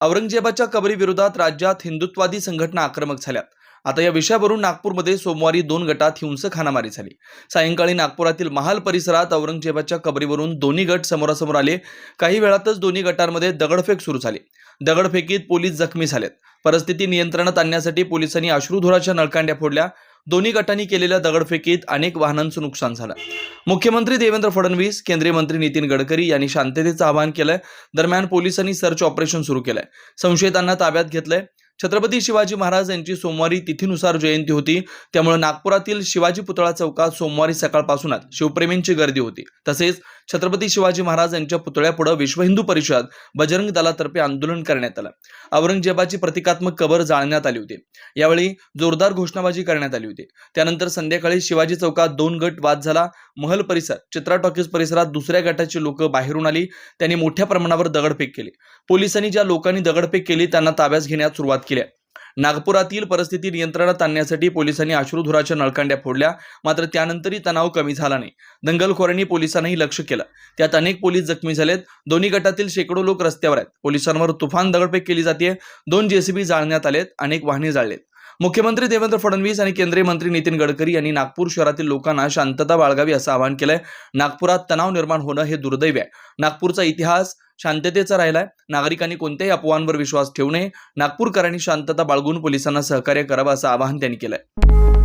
औरंगजेबाच्या कबरीविरोधात राज्यात हिंदुत्वादी संघटना आक्रमक झाल्यात. आता या विषयावरून नागपूरमध्ये सोमवारी दोन गटात हिंसक हाणामारी झाली. सायंकाळी नागपुरातील महाल परिसरात औरंगजेबाच्या कबरीवरून दोन्ही गट समोरासमोर आले. काही वेळातच दोन्ही गटांमध्ये दगडफेक सुरू झाली. दगडफेकीत पोलीस जखमी झालेत. परिस्थिती नियंत्रणात आणण्यासाठी पोलिसांनी अश्रुधुराच्या नळकांड्या फोडल्या. दोन्ही गटांनी केलेल्या दगडफेकीत अनेक वाहनांचं नुकसान झालं. मुख्यमंत्री देवेंद्र फडणवीस केंद्रीय मंत्री नितीन गडकरी यांनी शांततेचं आवाहन केलंय. दरम्यान पोलिसांनी सर्च ऑपरेशन सुरू केलंय. संशयितांना ताब्यात घेतलंय. छत्रपती शिवाजी महाराज यांची सोमवारी तिथीनुसार जयंती होती. त्यामुळे नागपुरातील शिवाजी पुतळा चौकात सोमवारी सकाळपासूनच शिवप्रेमींची गर्दी होती. तसेच छत्रपती शिवाजी महाराज यांच्या पुतळ्यापुढे विश्व हिंदू परिषद बजरंग दलातर्फे आंदोलन करण्यात आलं. औरंगजेबाची प्रतिकात्मक कबर जाळण्यात आली होती. यावेळी जोरदार घोषणाबाजी करण्यात आली होती. त्यानंतर संध्याकाळी शिवाजी चौकात दोन गट वाद झाला. महल परिसर चित्रा टॉकीज परिसरात दुसऱ्या गटाची लोक बाहेरून आली. त्यांनी मोठ्या प्रमाणावर दगडफेक केली. पोलिसांनी ज्या लोकांनी दगडफेक केली त्यांना ताब्यात घेण्यास सुरुवात केली आहे. नागपुरातील परिस्थिती नियंत्रणात आणण्यासाठी पोलिसांनी अश्रुधुराच्या नळकांड्या फोडल्या मात्र त्यानंतरही तणाव कमी झाला नाही. दंगलखोरांनी पोलिसांनाही लक्ष केलं. त्यात अनेक पोलीस जखमी झालेत. दोन्ही गटातील शेकडो लोक रस्त्यावर आहेत. पोलिसांवर तुफान दगडफेक केली जाते दोन जेसीबी जाळण्यात आलेत. अनेक वाहने जाळलेत. मुख्यमंत्री देवेंद्र फडणवीस आणि केंद्रीय मंत्री नितीन गडकरी यांनी नागपूर शहरातील लोकांना शांतता बाळगावी असं आवाहन केलंय. नागपुरात तणाव निर्माण होणं हे दुर्दैव आहे. नागपूरचा इतिहास शांततेचा राहिलाय. नागरिकांनी कोणत्याही अफवांवर विश्वास ठेवू नये. नागपूरकरांनी शांतता बाळगून पोलिसांना सहकार्य करावं असं आवाहन त्यांनी केलंय.